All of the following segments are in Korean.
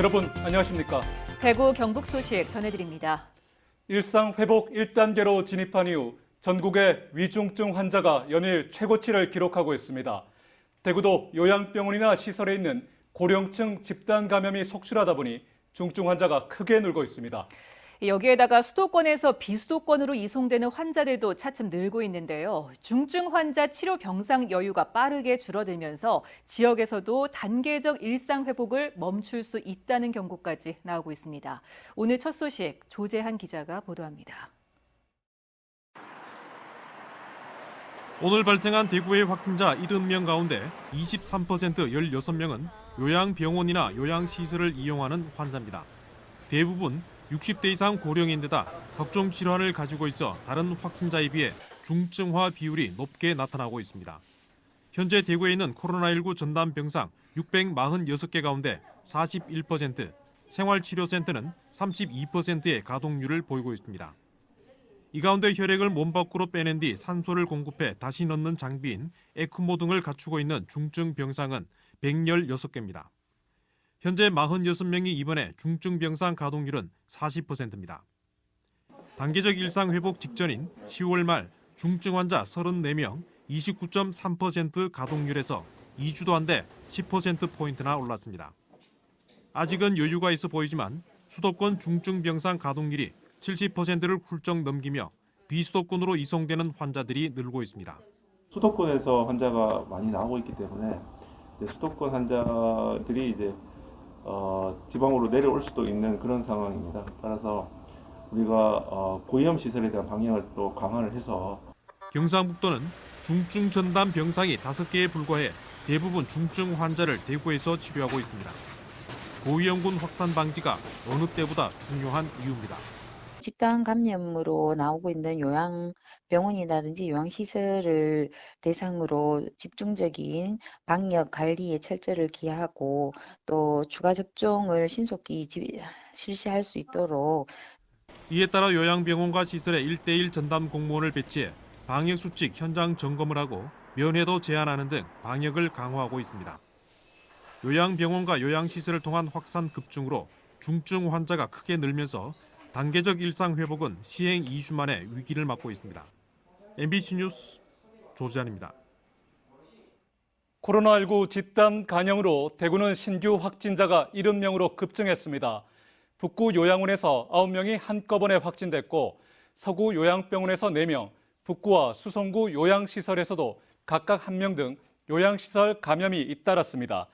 여러분 안녕하십니까? 대구 경북 소식 전해드립니다. 일상 회복 1단계로 진입한 이후 전국의 위중증 환자가 연일 최고치를 기록하고 있습니다. 대구도 요양병원이나 시설에 있는 고령층 집단 감염이 속출하다 보니 중증 환자가 크게 늘고 있습니다. 여기에다가 수도권에서 비수도권으로 이송되는 환자들도 차츰 늘고 있는데요. 중증 환자 치료 병상 여유가 빠르게 줄어들면서 지역에서도 단계적 일상 회복을 멈출 수 있다는 경고까지 나오고 있습니다. 오늘 첫 소식 조재한 기자가 보도합니다. 오늘 발생한 대구의 확진자 70명 가운데 23% 16명은 요양병원이나 요양시설을 이용하는 환자입니다. 대부분 60대 이상 고령인데다 각종 질환을 가지고 있어 다른 확진자에 비해 중증화 비율이 높게 나타나고 있습니다. 현재 대구에 있는 코로나19 전담 병상 646개 가운데 41%, 생활치료센터는 32%의 가동률을 보이고 있습니다. 이 가운데 혈액을 몸 밖으로 빼낸 뒤 산소를 공급해 다시 넣는 장비인 에크모 등을 갖추고 있는 중증 병상은 116개입니다. 현재 46명이 입원해 중증 병상 가동률은 40%입니다. 단계적 일상 회복 직전인 10월 말 중증 환자 34명, 29.3% 가동률에서 2주도 안 돼 10% 포인트나 올랐습니다. 아직은 여유가 있어 보이지만 수도권 중증 병상 가동률이 70%를 훌쩍 넘기며 비수도권으로 이송되는 환자들이 늘고 있습니다. 수도권에서 환자가 많이 나오고 있기 때문에 수도권 환자들이 이제 어, 지방으로 내려올 수도 있는 그런 상황입니다. 따라서 우리가 어, 고위험 시설에 대한 방역을 또 강화를 해서 경상북도는 중증 전담 병상이 5개에 불과해 대부분 중증 환자를 대구에서 치료하고 있습니다. 고위험군 확산 방지가 어느 때보다 중요한 이유입니다. 집단 감염으로 나오고 있는 요양병원이라든지 요양시설을 대상으로 집중적인 방역 관리에 철저를 기하고 또 추가 접종을 신속히 지- 실시할 수 있도록 이에 따라 요양병원과 시설에 1대1 전담 공무원을 배치해 방역 수칙 현장 점검을 하고 면회도 제한하는 등 방역을 강화하고 있습니다. 요양병원과 요양시설을 통한 확산 급증으로 중증 환자가 크게 늘면서 단계적 일상 회복은 시행 2주 만에 위기를 맞고 있습니다. MBC 뉴스 조지안입니다. 코로나19 집단 간염으로 대구는 신규 확진자가 70명으로 급증했습니다. 북구 요양원에서 9명이 한꺼번에 확진됐고 서구 요양병원에서 4명, 북구와 수성구 요양시설에서도 각각 1명 등 요양시설 감염이 잇따랐습니다.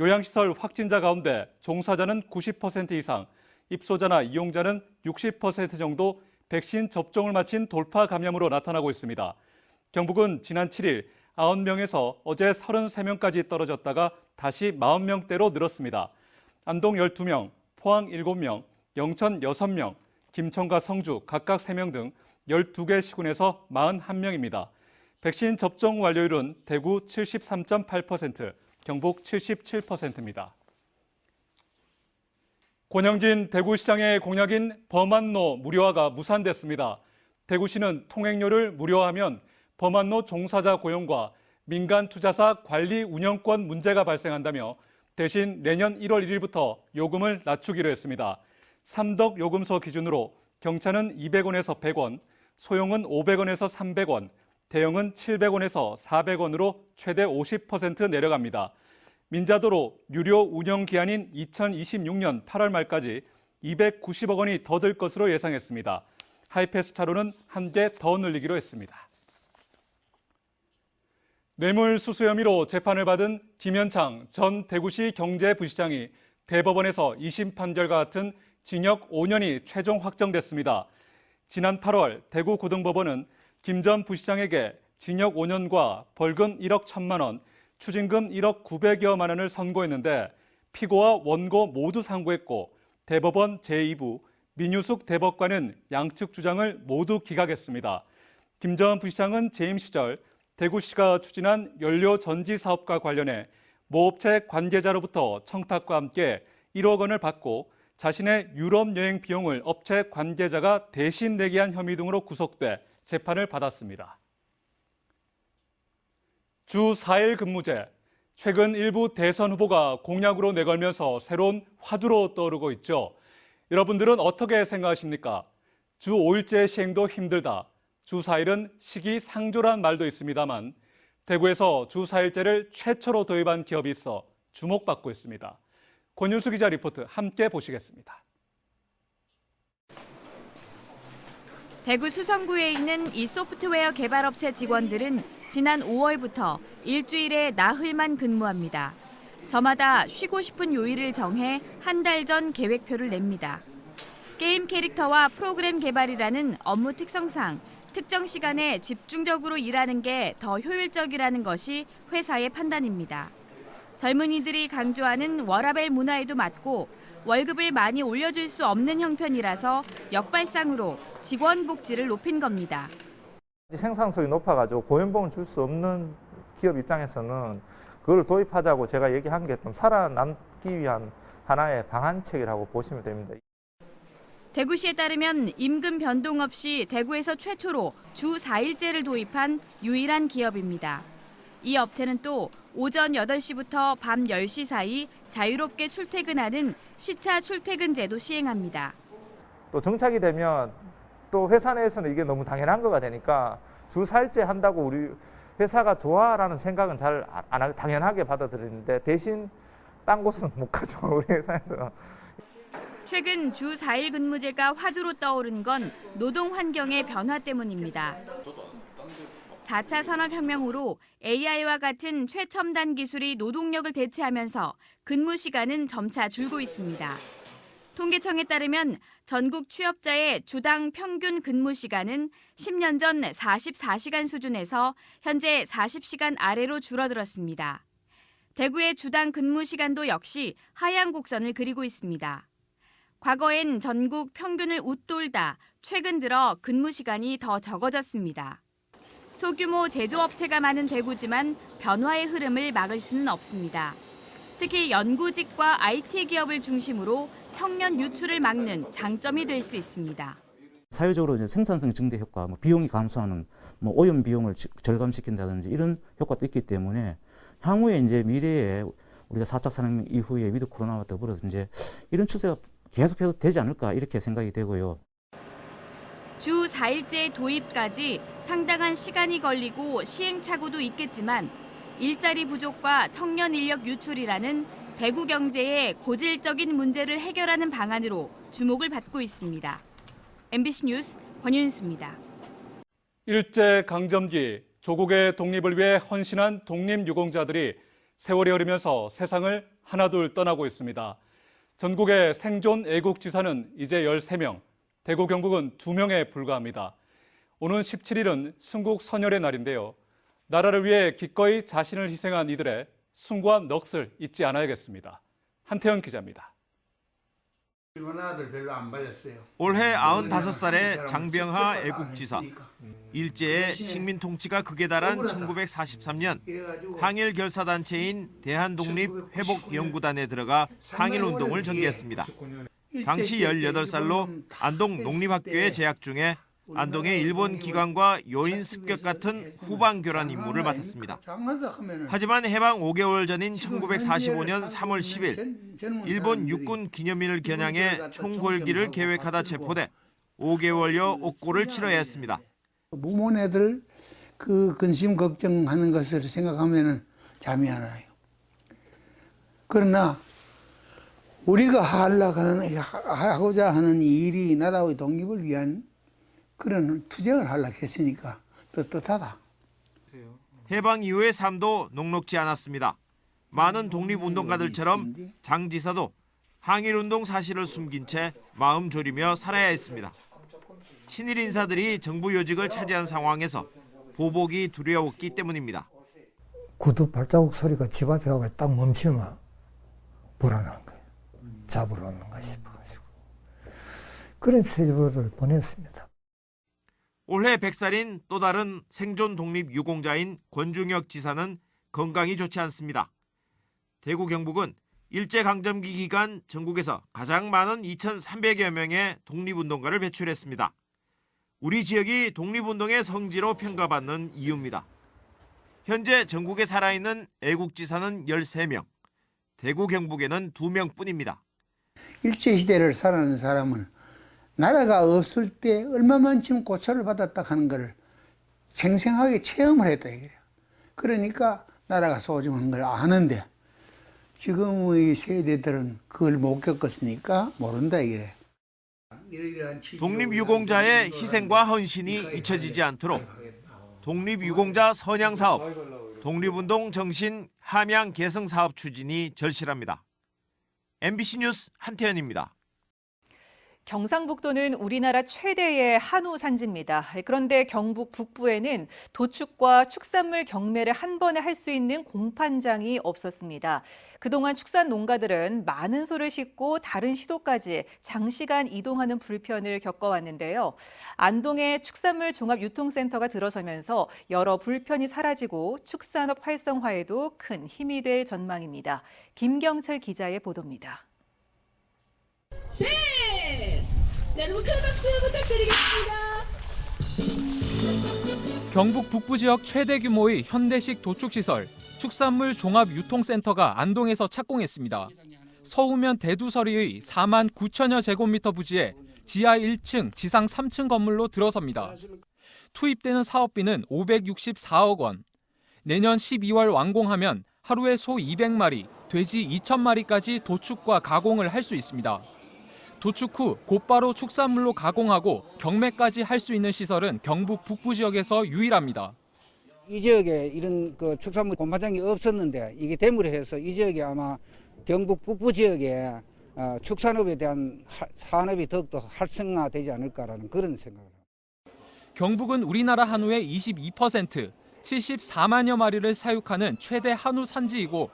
요양시설 확진자 가운데 종사자는 90% 이상, 입소자나 이용자는 60% 정도 백신 접종을 마친 돌파 감염으로 나타나고 있습니다. 경북은 지난 7일 90명에서 어제 33명까지 떨어졌다가 다시 40명대로 늘었습니다. 안동 12명, 포항 7명, 영천 6명, 김천과 성주 각각 3명 등 12개 시군에서 41명입니다. 백신 접종 완료율은 대구 73.8%, 경북 77%입니다. 권영진 대구시장의 공약인 범안로 무료화가 무산됐습니다. 대구시는 통행료를 무료화하면 범안로 종사자 고용과 민간 투자사 관리 운영권 문제가 발생한다며 대신 내년 1월 1일부터 요금을 낮추기로 했습니다. 삼덕 요금소 기준으로 경차는 200원에서 100원, 소형은 500원에서 300원, 대형은 700원에서 400원으로 최대 50% 내려갑니다. 민자도로 유료 운영 기한인 2026년 8월 말까지 290억 원이 더 들 것으로 예상했습니다. 하이패스 차로는 한 개 더 늘리기로 했습니다. 뇌물 수수 혐의로 재판을 받은 김현창 전 대구시 경제부시장이 대법원에서 2심 판결과 같은 징역 5년이 최종 확정됐습니다. 지난 8월 대구고등법원은 김 전 부시장에게 징역 5년과 벌금 1억 1천만 원, 추징금 1억 900여만 원을 선고했는데 피고와 원고 모두 상고했고 대법원 제2부 민유숙 대법관은 양측 주장을 모두 기각했습니다. 김전 부시장은 재임 시절 대구시가 추진한 연료 전지 사업과 관련해 모업체 관계자로부터 청탁과 함께 1억 원을 받고 자신의 유럽 여행 비용을 업체 관계자가 대신 내게 한 혐의 등으로 구속돼 재판을 받았습니다. 주 4일 근무제, 최근 일부 대선 후보가 공약으로 내걸면서 새로운 화두로 떠오르고 있죠. 여러분들은 어떻게 생각하십니까? 주 5일제 시행도 힘들다. 주 4일은 시기상조란 말도 있습니다만 대구에서 주 4일제를 최초로 도입한 기업이 있어 주목받고 있습니다. 권윤수 기자 리포트 함께 보시겠습니다. 대구 수성구에 있는 이 소프트웨어 개발업체 직원들은 지난 5월부터 일주일에 나흘만 근무합니다. 저마다 쉬고 싶은 요일을 정해 한 달 전 계획표를 냅니다. 게임 캐릭터와 프로그램 개발이라는 업무 특성상 특정 시간에 집중적으로 일하는 게 더 효율적이라는 것이 회사의 판단입니다. 젊은이들이 강조하는 워라벨 문화에도 맞고 월급을 많이 올려줄 수 없는 형편이라서 역발상으로 직원 복지를 높인 겁니다. 생산성이 높아가지고 고연봉을 줄 수 없는 기업 입장에서는 그걸 도입하자고 제가 얘기한 게 좀 살아남기 위한 하나의 방안책이라고 보시면 됩니다. 대구시에 따르면 임금 변동 없이 대구에서 최초로 주 4일제를 도입한 유일한 기업입니다. 이 업체는 또 오전 8시부터 밤 10시 사이 자유롭게 출퇴근하는 시차 출퇴근 제도 시행합니다. 또 정착이 되면 또 회사 내에서는 이게 너무 당연한 거가 되니까 주 4일째 한다고 우리 회사가 좋아라는 생각은 잘 안 하고 당연하게 받아들이는데 대신 딴 곳은 못 가죠. 우리 회사에서는. 최근 주 4일 근무제가 화두로 떠오른 건 노동 환경의 변화 때문입니다. 4차 산업혁명으로 AI와 같은 최첨단 기술이 노동력을 대체하면서 근무 시간은 점차 줄고 있습니다. 통계청에 따르면 전국 취업자의 주당 평균 근무 시간은 10년 전 44시간 수준에서 현재 40시간 아래로 줄어들었습니다. 대구의 주당 근무 시간도 역시 하향 곡선을 그리고 있습니다. 과거엔 전국 평균을 웃돌다 최근 들어 근무 시간이 더 적어졌습니다. 소규모 제조업체가 많은 대구지만 변화의 흐름을 막을 수는 없습니다. 특히 연구직과 IT 기업을 중심으로 청년 유출을 막는 장점이 될 수 있습니다. 사회적으로 이제 생산성 증대 효과, 뭐 비용이 감소하는 뭐 오염 비용을 지- 절감시킨다든지 이런 효과도 있기 때문에 향후에 이제 미래에 우리가 4차 산업 이후에 위드 코로나와 더불어서 이제 이런 추세가 계속해서 되지 않을까 이렇게 생각이 되고요. 주 4일제 도입까지 상당한 시간이 걸리고 시행착오도 있겠지만 일자리 부족과 청년 인력 유출이라는 대구 경제의 고질적인 문제를 해결하는 방안으로 주목을 받고 있습니다. MBC 뉴스 권윤수입니다. 일제 강점기 조국의 독립을 위해 헌신한 독립유공자들이 세월이 흐르면서 세상을 하나둘 떠나고 있습니다. 전국의 생존 애국지사는 이제 13명, 대구 경북은 2명에 불과합니다. 오는 17일은 순국 선열의 날인데요. 나라를 위해 기꺼이 자신을 희생한 이들의 숭고한 넋을 잊지 않아야겠습니다. 한태현 기자입니다. 올해 사람 95살의 장병하 직접 애국지사. 안 했으니까. 일제의 식민 통치가 극에 달한 1943년 이래가지고 항일 결사단체인 대한독립회복연구단에 들어가 항일 운동을 전개했습니다. 당시 18살로 안동 농립학교에 재학 중에 안동의 일본 기관과 요인 습격 같은 후방 교란 임무를 맡았습니다. 하지만 해방 5개월 전인 1945년 3월 10일 일본 육군 기념일을 겨냥해 총궐기를 계획하다 체포돼 5개월여 옥고를 치러야 했습니다. 무모네들 그 근심 걱정하는 것을 생각하면은 잠이 안 와요. 그러나 우리가 하려고 하는 하고자 하는 이 일이 나라의 독립을 위한 그런 투쟁을 하려고 했으니까 떳떳하다. 해방 이후의 삶도 녹록지 않았습니다. 많은 독립운동가들처럼 장 지사도 항일운동 사실을 숨긴 채 마음 졸이며 살아야 했습니다. 친일 인사들이 정부 요직을 차지한 상황에서 보복이 두려웠기 때문입니다. 구두 발자국 소리가 집 앞에 가고 딱 멈추면 불안한 거예요. 잡으러 오는가 싶어가지고. 그런 세월을 보냈습니다. 올해 100살인 또 다른 생존 독립 유공자인 권중혁 지사는 건강이 좋지 않습니다. 대구 경북은 일제 강점기 기간 전국에서 가장 많은 2,300여 명의 독립운동가를 배출했습니다. 우리 지역이 독립운동의 성지로 평가받는 이유입니다. 현재 전국에 살아있는 애국지사는 13명, 대구 경북에는 2명뿐입니다. 일제시대를 살아낸 사람은 나라가 없을 때 얼마만큼 고초를 받았다 하는 것을 생생하게 체험을 했다 이거예요. 그러니까 나라가 소중한 걸 아는데 지금의 세대들은 그걸 못 겪었으니까 모른다 이거래. 독립유공자의 희생과 헌신이 잊혀지지 않도록 독립유공자 선양사업, 독립운동 정신 함양 개성 사업 추진이 절실합니다. MBC 뉴스 한태현입니다. 경상북도는 우리나라 최대의 한우 산지입니다. 그런데 경북 북부에는 도축과 축산물 경매를 한 번에 할 수 있는 공판장이 없었습니다. 그동안 축산 농가들은 많은 소를 싣고 다른 시도까지 장시간 이동하는 불편을 겪어왔는데요. 안동에 축산물 종합 유통센터가 들어서면서 여러 불편이 사라지고 축산업 활성화에도 큰 힘이 될 전망입니다. 김경철 기자의 보도입니다. 셋! 네, 여러분 큰 박수 부탁드리겠습니다. 경북 북부 지역 최대 규모의 현대식 도축시설 축산물 종합 유통센터가 안동에서 착공했습니다. 서우면 대두서리의 4만 9천여 제곱미터 부지에 지하 1층, 지상 3층 건물로 들어섭니다. 투입되는 사업비는 564억 원. 내년 12월 완공하면 하루에 소 200마리, 돼지 2,000마리까지 도축과 가공을 할 수 있습니다. 도축 후 곧바로 축산물로 가공하고 경매까지 할 수 있는 시설은 경북 북부 지역에서 유일합니다. 이 지역에 이런 그 축산물 공판장이 없었는데 이게 대물에 해서 이 지역에 아마 경북 북부 지역에 어, 축산업에 대한 하- 산업이 더욱더 활성화되지 않을까라는 그런 생각을 합니다. 경북은 우리나라 한우의 22%, 74만여 마리를 사육하는 최대 한우 산지이고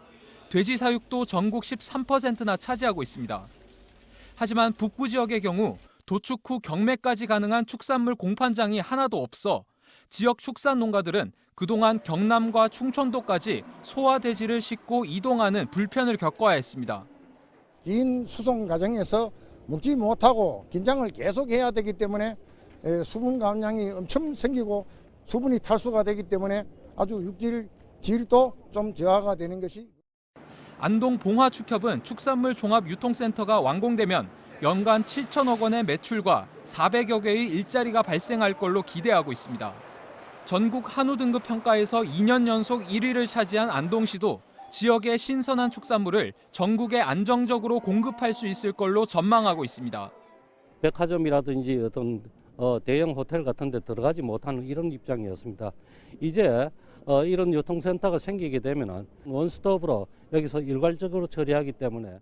돼지 사육도 전국 13%나 차지하고 있습니다. 하지만 북부 지역의 경우 도축 후 경매까지 가능한 축산물 공판장이 하나도 없어 지역 축산 농가들은 그동안 경남과 충청도까지 소와 돼지를 싣고 이동하는 불편을 겪어야 했습니다. 긴 수송 과정에서 먹지 못하고 긴장을 계속해야 되기 때문에 에, 수분 감량이 엄청 생기고 수분이 탈수가 되기 때문에 아주 육질 질도 좀 저하가 되는 것이 안동 봉화축협은 축산물 종합 유통센터가 완공되면 연간 7천억 원의 매출과 400여 개의 일자리가 발생할 걸로 기대하고 있습니다. 전국 한우 등급 평가에서 2년 연속 1위를 차지한 안동시도 지역의 신선한 축산물을 전국에 안정적으로 공급할 수 있을 걸로 전망하고 있습니다. 백화점이라든지 어떤 어, 대형 호텔 같은 데 들어가지 못하는 이런 입장이었습니다. 이제 어, 이런 유통센터가 생기게 되면 원스톱으로 여기서 일괄적으로 처리하기 때문에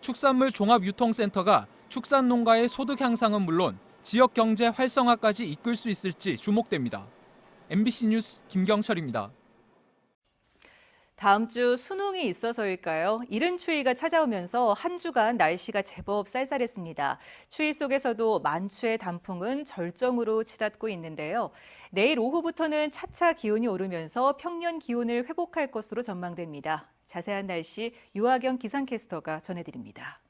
축산물 종합유통센터가 축산 농가의 소득 향상은 물론 지역 경제 활성화까지 이끌 수 있을지 주목됩니다. MBC 뉴스 김경철입니다. 다음 주 수능이 있어서일까요? 이른 추위가 찾아오면서 한 주간 날씨가 제법 쌀쌀했습니다. 추위 속에서도 만추의 단풍은 절정으로 치닫고 있는데요. 내일 오후부터는 차차 기온이 오르면서 평년 기온을 회복할 것으로 전망됩니다. 자세한 날씨 유아경 기상캐스터가 전해드립니다.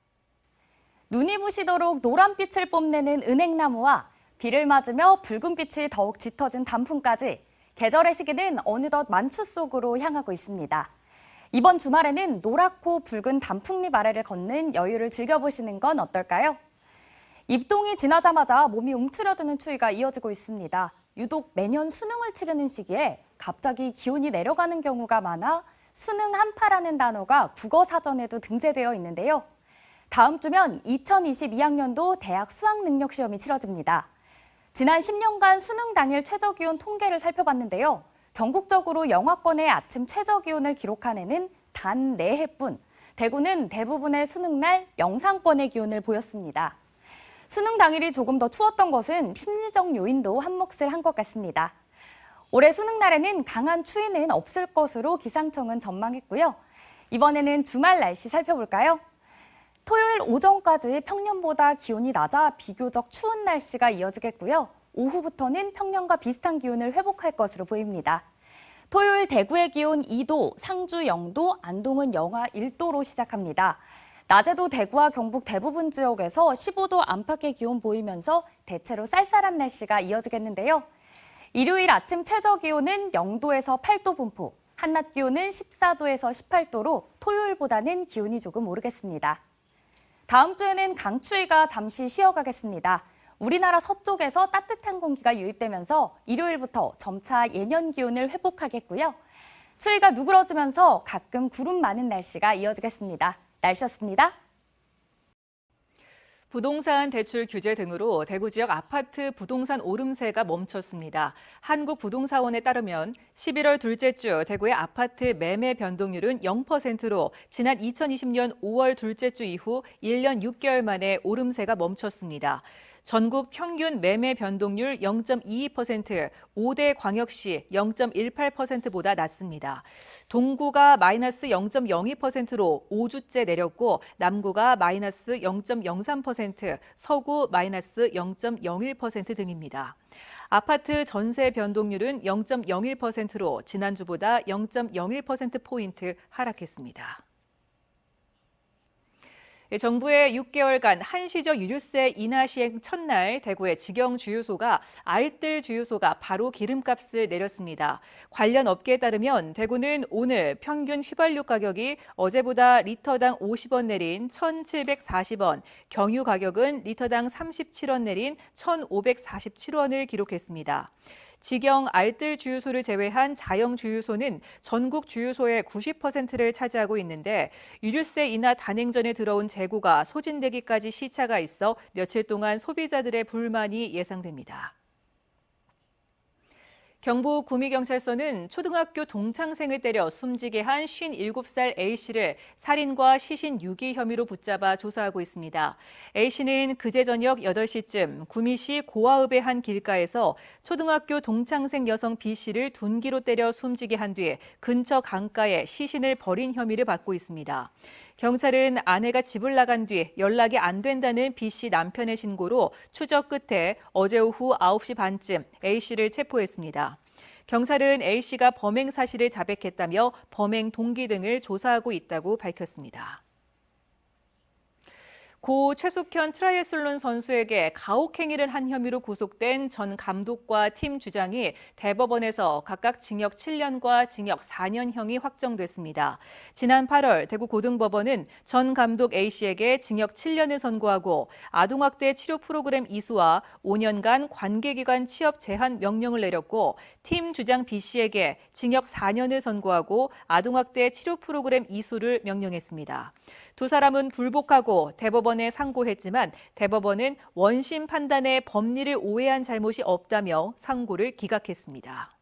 눈이 부시도록 노란빛을 뽐내는 은행나무와 비를 맞으며 붉은빛이 더욱 짙어진 단풍까지 계절의 시기는 어느덧 만추 속으로 향하고 있습니다. 이번 주말에는 노랗고 붉은 단풍잎 아래를 걷는 여유를 즐겨보시는 건 어떨까요? 입동이 지나자마자 몸이 움츠려드는 추위가 이어지고 있습니다. 유독 매년 수능을 치르는 시기에 갑자기 기온이 내려가는 경우가 많아 수능 한파라는 단어가 국어 사전에도 등재되어 있는데요. 다음 주면 2022학년도 대학 수학 능력 시험이 치러집니다. 지난 10년간 수능 당일 최저 기온 통계를 살펴봤는데요. 전국적으로 영하권의 아침 최저 기온을 기록한 해는 단 4해뿐, 대구는 대부분의 수능 날 영상권의 기온을 보였습니다. 수능 당일이 조금 더 추웠던 것은 심리적 요인도 한몫을 한 것 같습니다. 올해 수능 날에는 강한 추위는 없을 것으로 기상청은 전망했고요. 이번에는 주말 날씨 살펴볼까요? 토요일 오전까지 평년보다 기온이 낮아 비교적 추운 날씨가 이어지겠고요. 오후부터는 평년과 비슷한 기온을 회복할 것으로 보입니다. 토요일 대구의 기온 2도, 상주 0도, 안동은 영하 1도로 시작합니다. 낮에도 대구와 경북 대부분 지역에서 15도 안팎의 기온 보이면서 대체로 쌀쌀한 날씨가 이어지겠는데요. 일요일 아침 최저 기온은 0도에서 8도 분포, 한낮 기온은 14도에서 18도로 토요일보다는 기온이 조금 오르겠습니다. 다음 주에는 강추위가 잠시 쉬어가겠습니다. 우리나라 서쪽에서 따뜻한 공기가 유입되면서 일요일부터 점차 예년 기온을 회복하겠고요. 추위가 누그러지면서 가끔 구름 많은 날씨가 이어지겠습니다. 날씨였습니다. 부동산 대출 규제 등으로 대구 지역 아파트 부동산 오름세가 멈췄습니다. 한국부동산원에 따르면 11월 둘째 주 대구의 아파트 매매 변동률은 0%로 지난 2020년 5월 둘째 주 이후 1년 6개월 만에 오름세가 멈췄습니다. 전국 평균 매매 변동률 0.22%, 5대 광역시 0.18%보다 낮습니다. 동구가 마이너스 0.02%로 5주째 내렸고 남구가 마이너스 0.03%, 서구 마이너스 0.01% 등입니다. 아파트 전세 변동률은 0.01%로 지난주보다 0.01%포인트 하락했습니다. 예, 정부의 6개월간 한시적 유류세 인하 시행 첫날 대구의 직영 주유소가 알뜰 주유소가 바로 기름값을 내렸습니다. 관련 업계에 따르면 대구는 오늘 평균 휘발유 가격이 어제보다 리터당 50원 내린 1,740원, 경유 가격은 리터당 37원 내린 1,547원을 기록했습니다. 직영 알뜰 주유소를 제외한 자영 주유소는 전국 주유소의 90%를 차지하고 있는데 유류세 인하 단행 전에 들어온 재고가 소진되기까지 시차가 있어 며칠 동안 소비자들의 불만이 예상됩니다. 경북 구미경찰서는 초등학교 동창생을 때려 숨지게 한 57살 A씨를 살인과 시신 유기 혐의로 붙잡아 조사하고 있습니다. A씨는 그제 저녁 8시쯤 구미시 고아읍의 한 길가에서 초등학교 동창생 여성 B씨를 둔기로 때려 숨지게 한 뒤 근처 강가에 시신을 버린 혐의를 받고 있습니다. 경찰은 아내가 집을 나간 뒤 연락이 안 된다는 B씨 남편의 신고로 추적 끝에 어제 오후 9시 반쯤 A씨를 체포했습니다. 경찰은 A씨가 범행 사실을 자백했다며 범행 동기 등을 조사하고 있다고 밝혔습니다. 고 최숙현 트라이애슬론 선수에게 가혹행위를 한 혐의로 구속된 전 감독과 팀 주장이 대법원에서 각각 징역 7년과 징역 4년형이 확정됐습니다. 지난 8월 대구 고등법원은 전 감독 A씨에게 징역 7년을 선고하고 아동학대 치료 프로그램 이수와 5년간 관계기관 취업 제한 명령을 내렸고 팀 주장 B씨에게 징역 4년을 선고하고 아동학대 치료 프로그램 이수를 명령했습니다. 두 사람은 불복하고 대법원에 상고했지만 대법원은 원심 판단에 법리를 오해한 잘못이 없다며 상고를 기각했습니다.